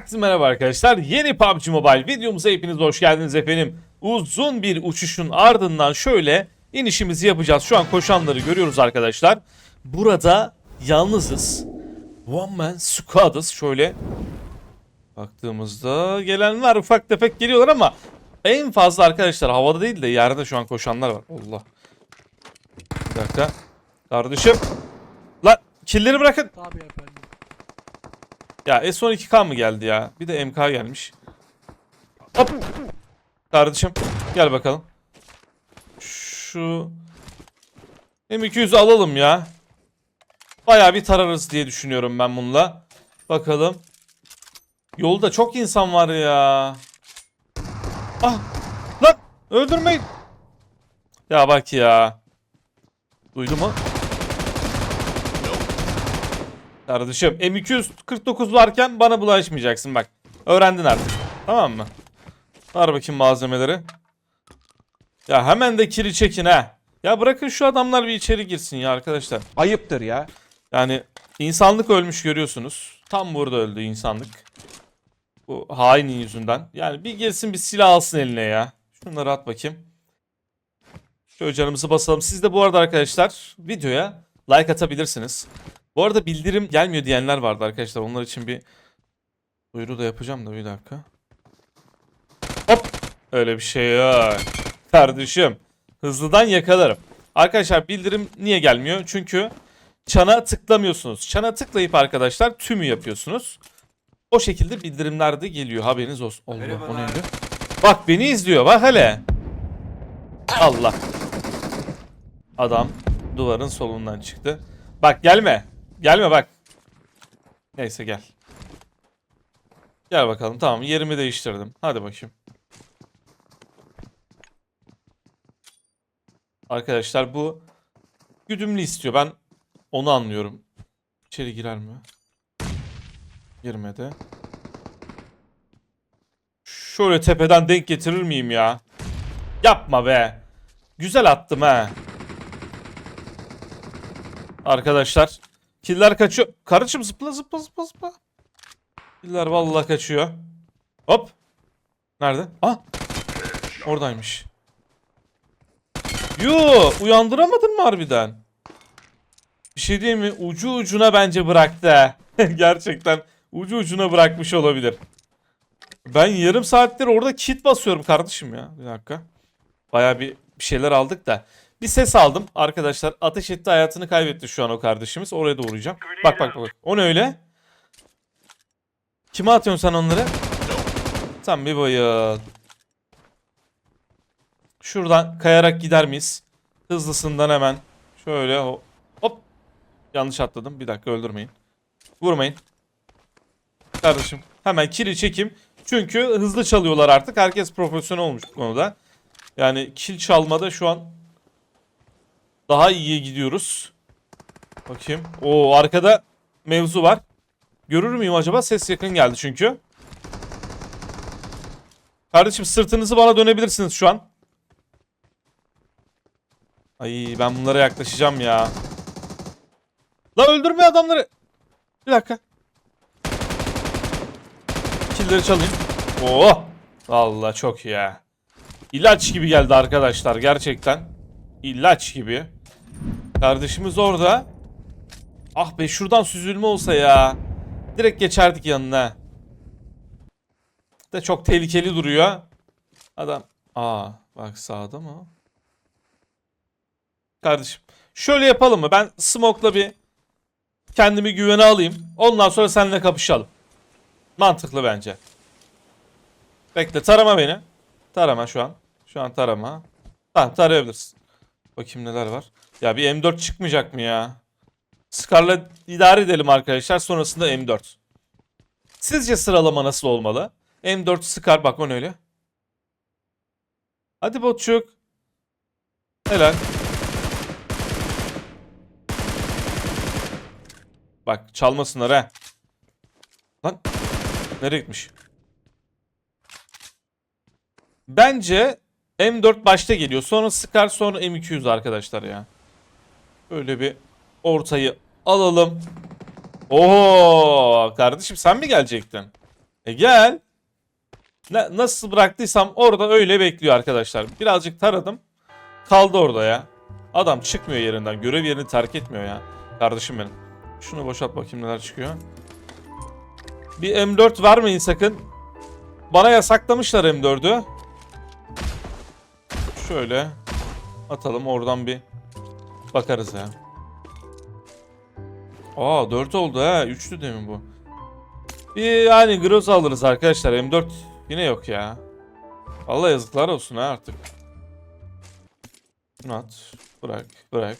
Herkese merhaba arkadaşlar. Yeni PUBG Mobile videomuza hepiniz hoş geldiniz efendim. Uzun bir uçuşun ardından şöyle inişimizi yapacağız. Şu an koşanları görüyoruz arkadaşlar. Burada yalnızız. One man squad'ız. Şöyle baktığımızda gelenler ufak tefek geliyorlar ama en fazla arkadaşlar havada değil de yerde şu an koşanlar var. Allah. Bir dakika. Kardeşim. Lan killeri bırakın. Tabii efendim. Ya S12K mı geldi ya? Bir de MK gelmiş. Hop. Kardeşim gel bakalım. Şu M200'ü alalım ya. Bayağı bir tararız diye düşünüyorum ben bununla. Bakalım. Yolda çok insan var ya. Ah! Lan! Öldürmeyin! Ya bak ya. Duydu mu? Kardeşim M249 varken bana bulaşmayacaksın bak. Öğrendin artık. Tamam mı? Ver bakayım malzemeleri. Ya hemen de kiri çekin ha. Ya bırakın şu adamlar bir içeri girsin ya arkadaşlar. Ayıptır ya. Yani insanlık ölmüş görüyorsunuz. Tam burada öldü insanlık. Bu hainin yüzünden. Yani bir gelsin bir silah alsın eline ya. Şunları at bakayım. Şöyle canımızı basalım. Siz de bu arada arkadaşlar videoya like atabilirsiniz. Bu arada bildirim gelmiyor diyenler vardı arkadaşlar. Onlar için bir duyuru da yapacağım da bir dakika. Hop. Öyle bir şey yok. Kardeşim. Hızlıdan yakalarım. Arkadaşlar bildirim niye gelmiyor? Çünkü çana tıklamıyorsunuz. Çana tıklayıp arkadaşlar tümü yapıyorsunuz. O şekilde bildirimler de geliyor. Haberiniz olsun. Allah o neydi? Bak beni izliyor. Bak hele. Allah. Adam duvarın solundan çıktı. Bak gelme. Gelme bak. Neyse gel. Gel bakalım. Tamam yerimi değiştirdim. Hadi bakayım. Arkadaşlar bu güdümlü istiyor. Ben onu anlıyorum. İçeri girer mi? Girmedi. Şöyle tepeden denk getirir miyim ya? Yapma be. Güzel attım ha. Arkadaşlar. Killer kaçıyor. Karıcığım zıpla zıpla zıpla zıpla. Killer vallahi kaçıyor. Hop. Nerede? Ah. Oradaymış. Yo, uyandıramadın mı harbiden? Bir şey diyeyim mi? Ucu ucuna bence bıraktı. Gerçekten ucu ucuna bırakmış olabilir. Ben yarım saattir orada kit basıyorum kardeşim ya. Bir dakika. Baya bir, bir şeyler aldık da. Bir ses aldım arkadaşlar. Ateş etti hayatını kaybetti şu an o kardeşimiz. Oraya da uğrayacağım. Bak bak bak. O ne öyle? Kime atıyorsun sen onları? Sen bir bayıl. Şuradan kayarak gider miyiz? Hızlısından hemen. Şöyle ho- hop. Yanlış atladım. Bir dakika öldürmeyin. Vurmayın. Kardeşim hemen kili çekim. Çünkü hızlı çalıyorlar artık. Herkes profesyonel olmuş bu konuda. Yani kill çalmada şu an daha iyiye gidiyoruz. Bakayım. Oo arkada mevzu var. Görür müyüm acaba? Ses yakın geldi çünkü. Kardeşim sırtınızı bana dönebilirsiniz şu an. Ay ben bunlara yaklaşacağım ya. La öldürme adamları. Bir dakika. Killleri çalayım. Oo. Vallahi çok ya. İlaç gibi geldi arkadaşlar gerçekten. İlaç gibi. Kardeşimiz orada. Ah be şuradan süzülme olsa ya. Direkt geçerdik yanına. De çok tehlikeli duruyor. Adam. Aa bak sağda mı? Kardeşim. Şöyle yapalım mı? Ben smoke'la bir kendimi güvene alayım. Ondan sonra seninle kapışalım. Mantıklı bence. Bekle tarama beni. Tarama şu an. Şu an tarama. Tamam tarayabilirsin. Bakayım neler var. Ya bir M4 çıkmayacak mı ya? Scar'la idare edelim arkadaşlar. Sonrasında M4. Sizce sıralama nasıl olmalı? M4 Scar bak o ne öyle. Hadi botçuk. Helal. Bak çalmasınlar ha. Lan. Nereye gitmiş? Bence M4 başta geliyor. Sonra Scar sonra M200 arkadaşlar ya. Böyle bir ortayı alalım. Oo kardeşim sen mi gelecektin? E gel. Ne, nasıl bıraktıysam orada öyle bekliyor arkadaşlar. Birazcık taradım. Kaldı orada ya. Adam çıkmıyor yerinden. Görev yerini terk etmiyor ya. Kardeşim benim. Şunu boşalt bakayım neler çıkıyor. Bir M4 vermeyin sakın. Bana yasaklamışlar M4'ü. Şöyle atalım oradan bir bakarız ya. Aa 4 oldu ha. 3'tü demin bu. Bir yani Groza alırız arkadaşlar. M4 yine yok ya. Vallahi yazıklar olsun ha artık. At. Bırak. Bırak.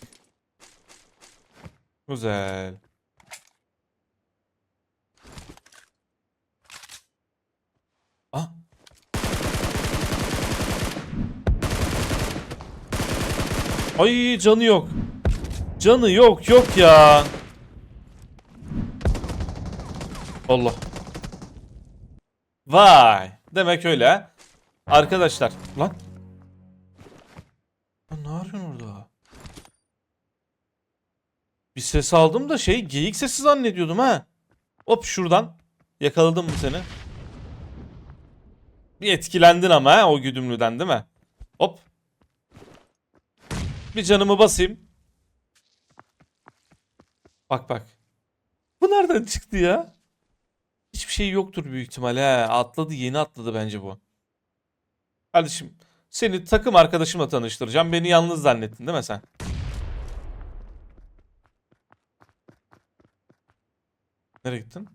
Güzel. Ay canı yok. Canı yok yok ya. Allah. Vay. Demek öyle. Arkadaşlar. Lan. Lan ne arıyorsun orada? Bir ses aldım da şey geyik sesi zannediyordum ha. Hop şuradan. Yakaladım mı seni? Bir etkilendin ama ha o güdümlüden değil mi? Hop. Bir canımı basayım. Bak bak. Bu nereden çıktı ya? Hiçbir şey yoktur büyük ihtimal he. Atladı yeni atladı bence bu. Kardeşim seni takım arkadaşımla tanıştıracağım. Beni yalnız zannettin değil mi sen? Nereye gittin?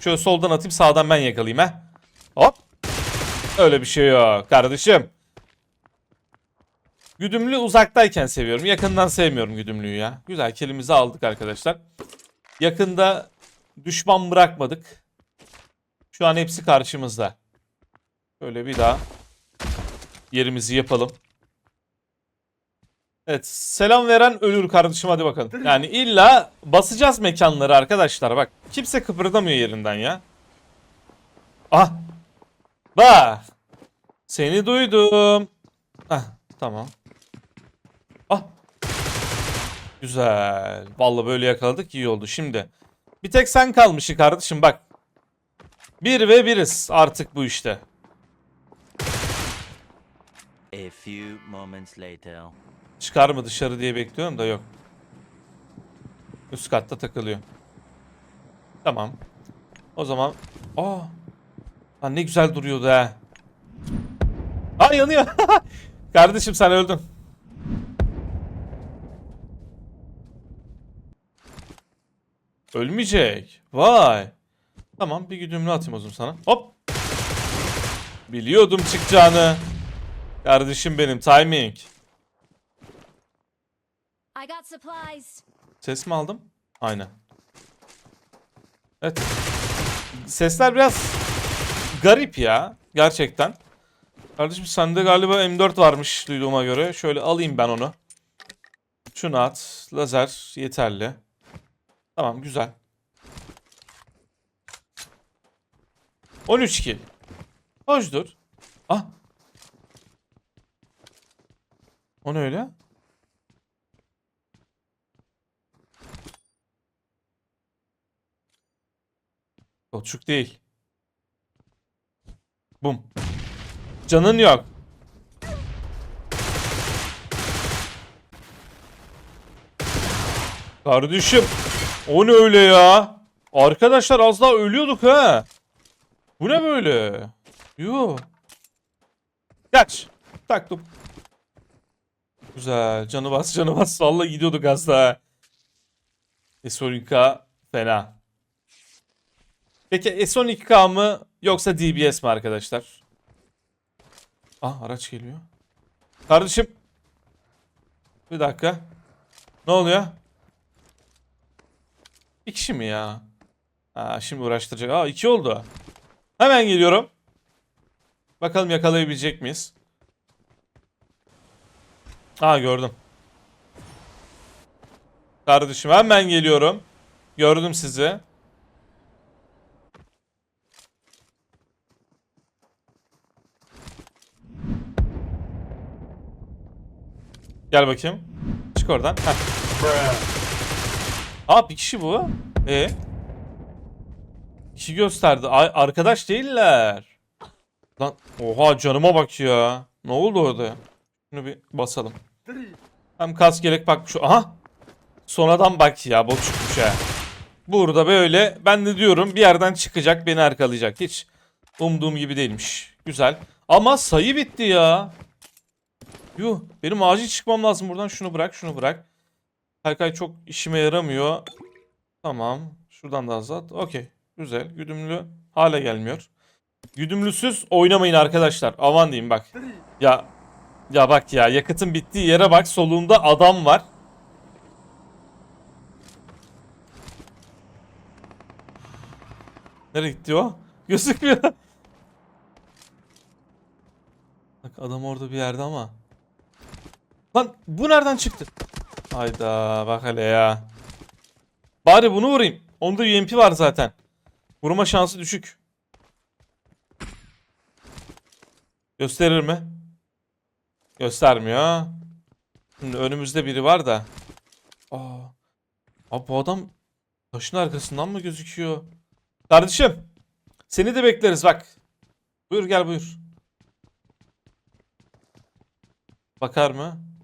Şöyle soldan atayım sağdan ben yakalayayım ha. Hop. Öyle bir şey yok kardeşim. Güdümlü uzaktayken seviyorum. Yakından sevmiyorum güdümlüyü ya. Güzel kelimizi aldık arkadaşlar. Yakında düşman bırakmadık. Şu an hepsi karşımızda. Şöyle bir daha yerimizi yapalım. Evet selam veren ölür kardeşim hadi bakalım. Yani illa basacağız mekanları arkadaşlar bak. Kimse kıpırdamıyor yerinden ya. Ah. Bak. Seni duydum. Ah tamam. Ah. Güzel. Vallahi böyle yakaladık iyi oldu. Şimdi bir tek sen kalmışsın kardeşim bak. Bir ve biriz artık bu işte. A few moments later. Çıkar mı dışarı diye bekliyorum da yok. Üst katta takılıyor. Tamam. O zaman... Aa! Lan ne güzel duruyordu ha. Aa yanıyor. Kardeşim sen öldün. Ölmeyecek. Vay. Tamam bir güdümlü atayım o zaman sana. Hop. Biliyordum çıkacağını. Kardeşim benim timing. Ses mi aldım? Aynen. Evet. Sesler biraz garip ya. Gerçekten. Kardeşim sende galiba M4 varmış duyduğuma göre. Şöyle alayım ben onu. Şunu at. Lazer yeterli. Tamam güzel. 13 kill. Hoşdur. Ah. O ne öyle? Kolçuk değil. Bum. Canın yok. Kardeşim. O ne öyle ya? Arkadaşlar az daha ölüyorduk ha. Bu ne böyle? Yo. Kaç. Taktım. Güzel. Canı bas canı bas. Vallahi gidiyorduk az daha. Esorinka fena. Peki S12K mı yoksa DBS mi arkadaşlar? Ah araç geliyor. Kardeşim. Bir dakika. Ne oluyor? Bir kişi mi ya? Ha, şimdi uğraştıracak. Aa iki oldu. Hemen geliyorum. Bakalım yakalayabilecek miyiz? Aa gördüm. Kardeşim hemen geliyorum. Gördüm sizi. Gel bakayım. Çık oradan. Heh. Aa bir kişi bu. E. İki gösterdi. Ay, arkadaş değiller. Lan oha canıma bak ya. Ne oldu orada? Şunu bir basalım. Hem kas gerek bak şu. Aha. Sonradan bak ya bot çıkmış ha. Burada böyle ben de diyorum bir yerden çıkacak beni arkalayacak. Hiç umduğum gibi değilmiş. Güzel. Ama sayı bitti ya. Yuh benim acil çıkmam lazım buradan. Şunu bırak şunu bırak. Kaykay çok işime yaramıyor. Tamam. Şuradan da azalt. Okey. Güzel. Güdümlü hale gelmiyor. Güdümlüsüz oynamayın arkadaşlar. Aman diyeyim bak. Ya ya bak ya yakıtın bittiği yere bak. Solunda adam var. Nereye gitti o? Gözükmüyor. Bak adam orada bir yerde ama. Lan bu nereden çıktı? Hayda bak hele ya. Bari bunu vurayım. Onda UMP var zaten. Vurma şansı düşük. Gösterir mi? Göstermiyor. Şimdi önümüzde biri var da. Aa. Abi bu adam taşın arkasından mı gözüküyor? Kardeşim. Seni de bekleriz bak. Buyur gel buyur. Bakar mı?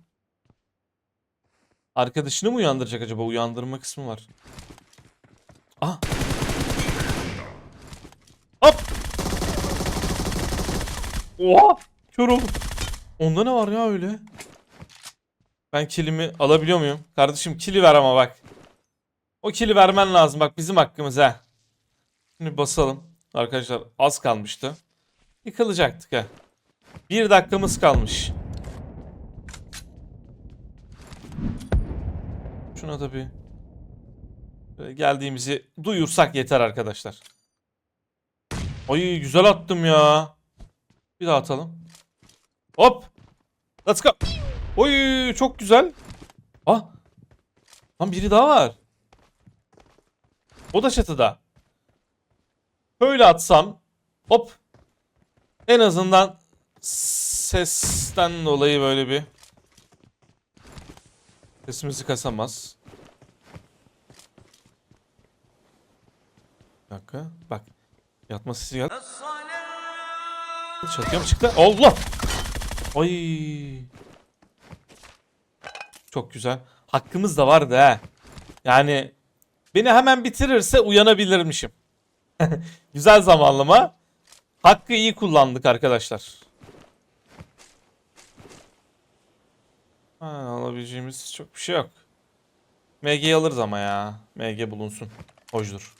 Arkadaşını mı uyandıracak acaba? Uyandırma kısmı var. Ah. Hop. Oha. Kör oldum. Onda ne var ya öyle? Ben kilimi alabiliyor muyum? Kardeşim kili ver ama bak. O kili vermen lazım bak bizim hakkımız ha. Şimdi basalım. Arkadaşlar az kalmıştı. Yıkılacaktık ha. Bir dakikamız kalmış. Şuna da bir böyle geldiğimizi duyursak yeter arkadaşlar. Ay güzel attım ya. Bir daha atalım. Hop. Let's go. Oy çok güzel. Ah. Lan biri daha var. O da çatıda. Böyle atsam hop en azından sesten dolayı böyle bir sesimizi kasamaz. Bir dakika bak yatma sesi geldi. Çatıya mı çıktı? Allah! Ay. Çok güzel. Hakkımız da vardı ha. Yani beni hemen bitirirse uyanabilirmişim. Güzel zamanlama. Hakkı iyi kullandık arkadaşlar. Ha, alabileceğimiz çok bir şey yok. MG'yi alırız ama ya. MG bulunsun. Hoşdur.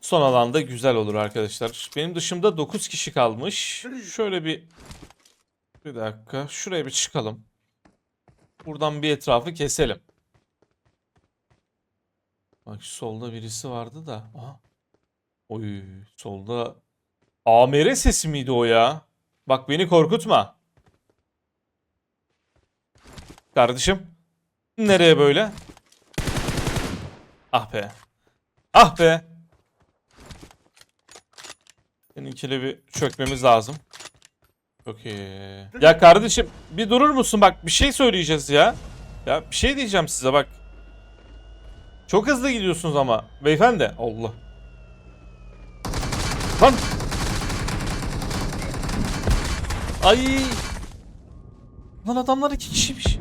Son alanda güzel olur arkadaşlar. Benim dışımda 9 kişi kalmış. Şöyle bir... Bir dakika. Şuraya bir çıkalım. Buradan bir etrafı keselim. Bak solda birisi vardı da. Aha. Oy solda AMR sesi miydi o ya? Bak beni korkutma. Kardeşim. Nereye böyle? Ah be. Ah be. Seninkile bir çökmemiz lazım. Çok iyi. Ya kardeşim bir durur musun? Bak bir şey söyleyeceğiz ya. Ya bir şey diyeceğim size bak. Çok hızlı gidiyorsunuz ama beyefendi. Allah. Lan. Ay. Lan adamlar iki kişiymiş.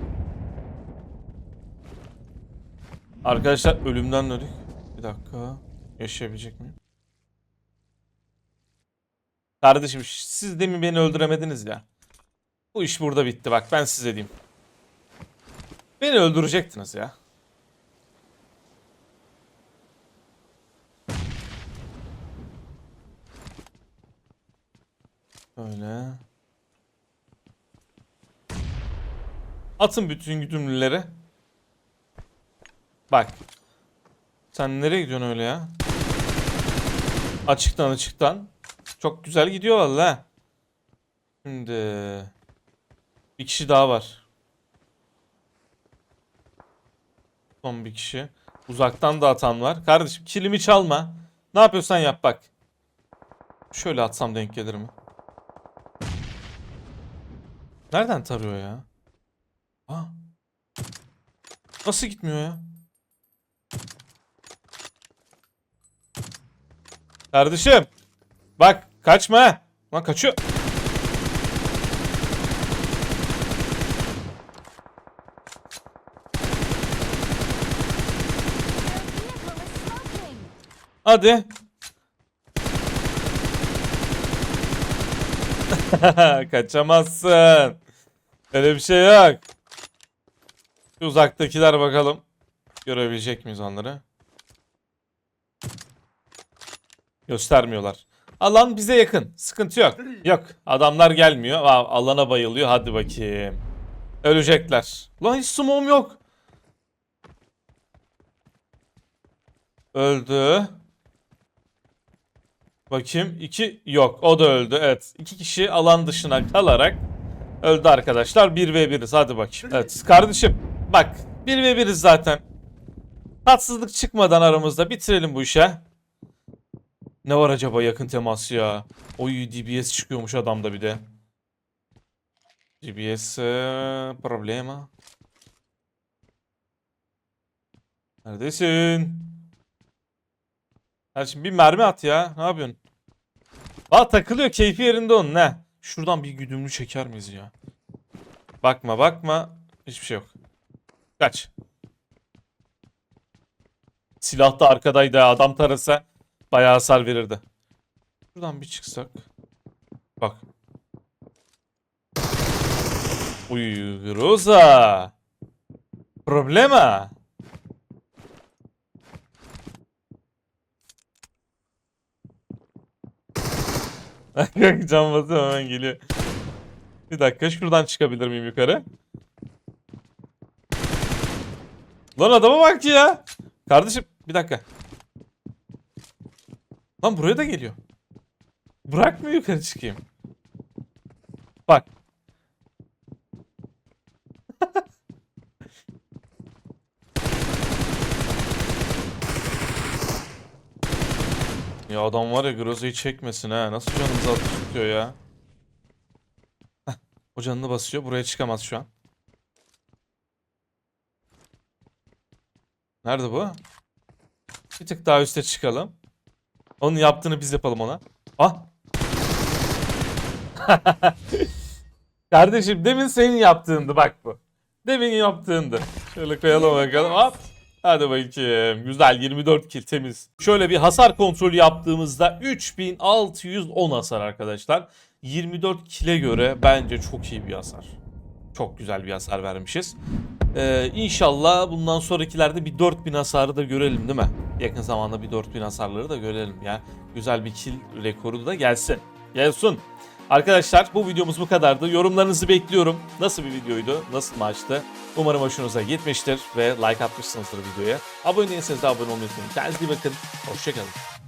Arkadaşlar ölümden döndük. Bir dakika. Yaşayabilecek miyim? Kardeşim siz demin beni öldüremediniz ya. Bu iş burada bitti bak ben size diyeyim. Beni öldürecektiniz ya. Öyle. Atın bütün güdümlüleri. Bak. Sen nereye gidiyorsun öyle ya? Açıktan açıktan. Çok güzel gidiyor valla. Şimdi bir kişi daha var. Son bir kişi. Uzaktan da atan var. Kardeşim kilimi çalma. Ne yapıyorsan yap bak. Şöyle atsam denk gelir mi? Nereden tarıyor ya? Aa. Nasıl gitmiyor ya? Kardeşim. Bak kaçma. ha. Lan kaçıyor. Hadi. Kaçamazsın. Öyle bir şey yok. Şu uzaktakiler bakalım. Görebilecek miyiz onları? Göstermiyorlar. Alan bize yakın. Sıkıntı yok. Yok. Adamlar gelmiyor. Alana bayılıyor. Hadi bakayım. Ölecekler. Lan hiç smoke'um yok. Öldü. Bakayım. iki yok. O da öldü. Evet. iki kişi alan dışına kalarak öldü arkadaşlar. 1 ve 1'iz. Hadi bakayım. Evet kardeşim. Bak 1 ve 1'iz zaten. Tatsızlık çıkmadan aramızda bitirelim bu işe. Ne var acaba yakın temas ya? Oy DBS çıkıyormuş adamda bir de. DBS problema. Neredesin? Kardeşim bir mermi at ya. Ne yapıyorsun? Aa takılıyor. Keyfi yerinde onun ne? Şuradan bir güdümlü çeker miyiz ya? Bakma bakma. Hiçbir şey yok. Kaç. Silah da arkadaydı. Adam tarasa bayağı hasar verirdi. Şuradan bir çıksak. Bak. Uy Rosa. Problema. Yok cam basıyor hemen geliyor. Bir dakika şuradan çıkabilir miyim yukarı? Lan adama bak ya. Kardeşim bir dakika. Lan buraya da geliyor. Bırak mı yukarı çıkayım? Bak. Ya adam var ya Groza'yı çekmesin ha. Nasıl canımızı alıp tutuyor ya. Heh, o canını basıyor. Buraya çıkamaz şu an. Nerede bu? Bir tık daha üste çıkalım. Onun yaptığını biz yapalım ona. Ah! Kardeşim demin senin yaptığındı bak bu. Demin yaptığındı. Şöyle koyalım bakalım. Hop. Hadi bakayım. Güzel 24 kill temiz. Şöyle bir hasar kontrolü yaptığımızda 3610 hasar arkadaşlar. 24 kill'e göre bence çok iyi bir hasar. Çok güzel bir hasar vermişiz. Ee, inşallah bundan sonrakilerde bir 4000 hasarı da görelim değil mi? Yakın zamanda bir 4000 hasarları da görelim ya. Güzel bir kill rekoru da gelsin. Gelsin. Arkadaşlar bu videomuz bu kadardı. Yorumlarınızı bekliyorum. Nasıl bir videoydu? Nasıl maçtı? Umarım hoşunuza gitmiştir ve like atmışsınızdır videoya. Abone değilseniz de abone olmayı unutmayın. Kendinize iyi bakın. Hoşçakalın.